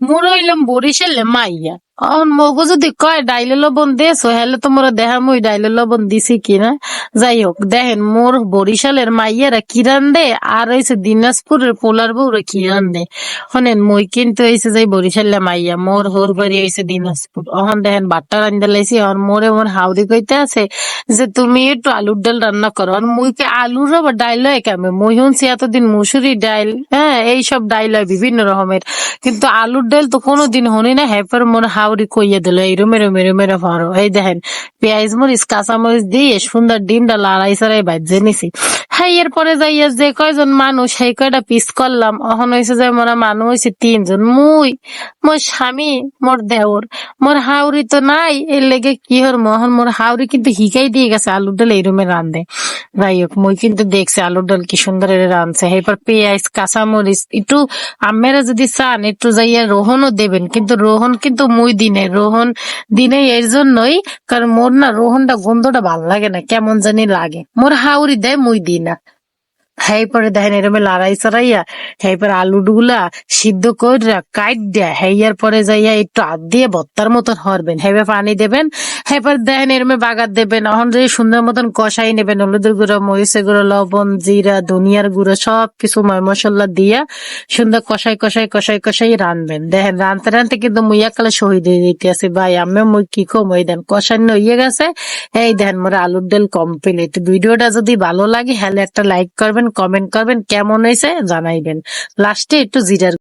মোর হইলাম বরিশালে মাইয়া অন মগো যদি কয়, ডাইলে লবণ দেছো হেলে তো মোরা দেখা মুই ডাইলে লবণ দিছি কিনা যাই হোক, দেখেন মোর বরিশালের মাইয়ারা কি রান্ধে, আর হইছে দিনাজপুরের পোলার বউরা কি রান্ধে। শোনেন মুই কিন্তু হইছে যাই বরিশালে মাইয়া, মোর হোর বাড়ি হইছে দিনাজপুর। অহন দেখেন বাট্টা রান্ধা লাইছি আর মোরে মোর হাউরি কইতে আছে যে, তুমি একটু আলুর ডাল রান্না করো। আর মুই কে আলুর আবার ডাইল হয় কেমন? মুই শুনছি এতদিন মুসুরি ডাইল হ্যাঁ এইসব ডাইল হয় বিভিন্ন রকমের। কিন্তু আলুর ডাল তো কোনোদিন হনি না হ্যাপার মোর হাওড়ি কইয়া দিল, এই রুমে রুমে রুমে এই দেখেন, পেঁয়াজ মরিচ কাঁচামরিচ দিয়ে সুন্দর ডিমটা লাড়াই সারাই বাজে নিছি হ্যাঁ এরপরে যাইয়া যে কয়জন মানুষ, সেই কয়টা পিস করলাম। অহন হয়েছে যে মোরা মানুষ হয়েছে তিনজন। মুই, মোর স্বামী, মোর দেওর। মোর হাউরি তো নাই, এর লেগে কি হর মোহন মোর হাউরি কিন্তু হিকাই দিয়ে গেছে, আলুর ডাল এই রুমে রান্ধে যাই হোক, মুই কিন্তু দেখছি আলুর ডাল কি সুন্দর রাঁধছে। এরপর পেঁয়াজ কাঁচা মরিচ একটু আমেরা যদি চান, একটু যাইয়া রোহনও দেবেন। কিন্তু রোহন কিন্তু মুই দিনে, রোহন দিনে এর জন্যই, কারণ মোর না রোহনটা গন্ধটা ভালো লাগে না, কেমন জানি লাগে। মোর হাউরি দেয়, মুই দিই না। হ্যাঁ পরে দেখেন, এরমে লড়াই চড়াইয়া হ্যাঁ পরে আলু ডুগুলা সিদ্ধ কইরা কাইট দেয়া হ্যাঁ পরে যাইয়া একটু হাত দিয়ে ভত্তার মতন হরবেন। হেবে পানি দেবেন পরে দেখেন এরমে বাগার দেবেন এখন যদি সুন্দর মতন কষাই নেবেন, হলুদের গুঁড়ো, মরিচের গুঁড়ো, লবণ, জিরা, ধনিয়ার গুঁড়ো সব কিছু মশলা দিয়া সুন্দর কষাই কষাই কষাই কষাই রানবেন। দেখেন, রানতে রানতে কিন্তু মুইয়া কালে শহীদ হয়ে যেতে আছে ভাই আমি মুই কি কম? ওই দেন কষান্ন হয়ে গেছে। এই দেখেন মোরা আলুর ডাল কমপ্লিট ভিডিওটা যদি ভালো লাগে হলে একটা লাইক করবেন কমেন্ট করবেন, কেমন হয়েছে জানাইবেন। লাস্টে একটু জিরার